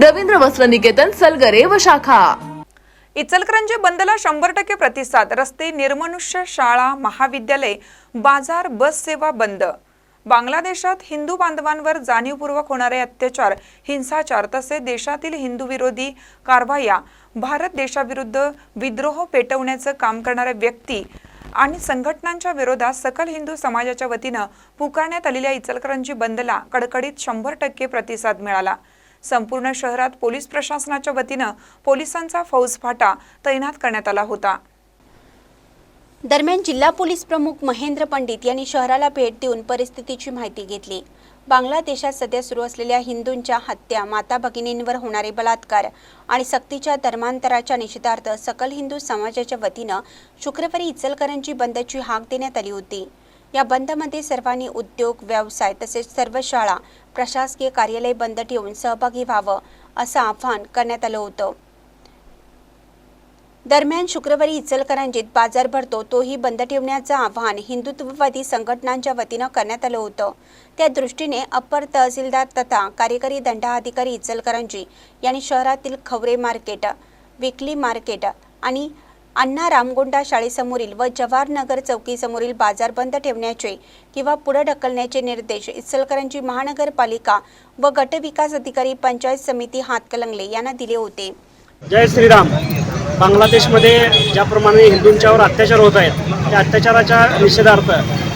रवींद्र वस्त्र निकेतन सलगरे व शाखा. इचलकरंजी बंदला शंभर टक्के प्रतिसाद. रस्ते निर्मनुष्य शाळा महाविद्यालय बाजार बस सेवा बंद. बांगलादेशात हिंदू बांधवांवर जाणीवपूर्वक होणारे अत्याचार हिंसाचार तसेच देशातील हिंदू विरोधी कारवाया भारत देशाविरुद्ध विद्रोह पेटवण्याचं काम करणाऱ्या व्यक्ती आणि संघटनांच्या विरोधात सकल हिंदू समाजाच्या वतीनं पुकारण्यात आलेल्या इचलकरंजी बंदला कडकडीत शंभर टक्के प्रतिसाद मिळाला. संपूर्ण शहरात पोलीस प्रशासनाच्या वतीनं पोलिसांचा फौजफाटा तैनात करण्यात आला होता. दरम्यान जिल्हा पोलीस प्रमुख महेंद्र पंडित यांनी शहराला भेट देऊन परिस्थितीची माहिती घेतली. बांगलादेशात सध्या सुरू असलेल्या हिंदूंच्या हत्या माता भगिनींवर होणारे बलात्कार आणि सक्तीच्या धर्मांतराच्या निषेधार्थ सकल हिंदू समाजाच्या वतीनं शुक्रवारी इचलकरंजी बंदची हाक देण्यात आली होती. या बंदमध्ये सर्वांनी उद्योग व्यवसाय तसेच सर्व शाळा प्रशासकीय कार्यालय बंद ठेवून सहभागी व्हावं असं आवाहन करण्यात आलं होतं. दरम्यान शुक्रवारी इचलकरंजीत बाजार भरतो तोही बंद ठेवण्याचं आवाहन हिंदुत्ववादी संघटनांच्या वतीनं करण्यात आलं होतं. त्या दृष्टीने अप्पर तहसीलदार तथा कार्यकारी दंडाधिकारी इचलकरंजी यांनी शहरातील खवरे मार्केट विकली मार्केट आणि अण्णा रामगोंडा शाळेसमोरील व जवाहरनगर चौकीसमोरील बाजार बंद ठेवण्याचे किंवा पुढे ढकलण्याचे निर्देश इचलकरंजी महानगरपालिका व गटविकास अधिकारी पंचायत समिती हातकलंगले यांना दिले होते. जय श्रीराम. बांगलादेशमध्ये ज्याप्रमाणे हिंदूंच्यावर अत्याचार होत आहेत त्या अत्याचाराच्या निषेधार्थ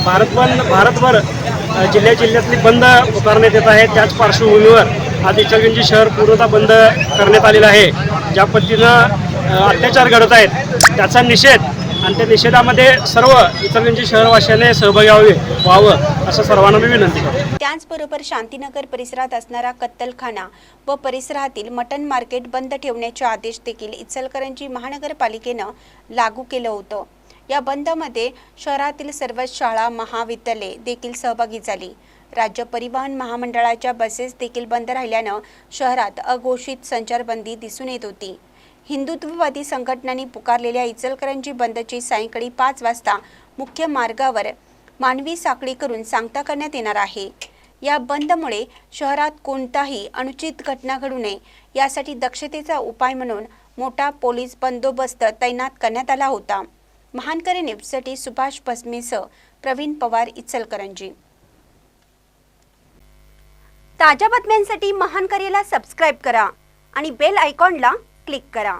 भारत बंद भारतभर जिल्ह्या जिल्ह्यातली बंद उभारण्यात येत आहे त्याच पार्श्वभूमीवर आज इचलगंजी शहर पूर्णतः बंद करण्यात आलेलं आहे. ज्या पद्धतीनं अत्याचार घडत आहेत. त्याचा निषेध आणि त्या निषेधामध्ये सर्व इचलगंजी शहरवासियाने सहभागी व्हावे व्हावं असं सर्वांना मी विनंती करतो. त्याचबरोबर शांतीनगर परिसरात असणारा कत्तलखाना व परिसरातील मटन मार्केट बंद ठेवण्याचे आदेश देखील इचलकरंजी महानगरपालिकेनं लागू केलं होतं. या बंदमध्ये शहरातील सर्व शाळा महाविद्यालये देखील सहभागी झाली. राज्य परिवहन महामंडळाच्या बसेस देखील बंद राहिल्यानं शहरात अघोषित संचारबंदी दिसून येत होती. हिंदुत्ववादी संघटनांनी पुकारलेल्या इचलकरंजी बंदची सायंकाळी पाच वाजता मुख्य मार्गावर मानवी साखळी करून सांगता करण्यात येणार आहे. या बंदमुळे शहरात कोणताही अनुचित घटना घडू नये यासाठी दक्षतेचा उपाय म्हणून मोठा पोलीस बंदोबस्त तैनात करण्यात आला होता. महानकरी न्यूजसाठी सुभाष भस्मेसह प्रवीण पवार इचलकरंजी. ताज्या बातम्यांसाठी महानकरीला सबस्क्राईब करा आणि बेल आयकॉनला क्लिक करा.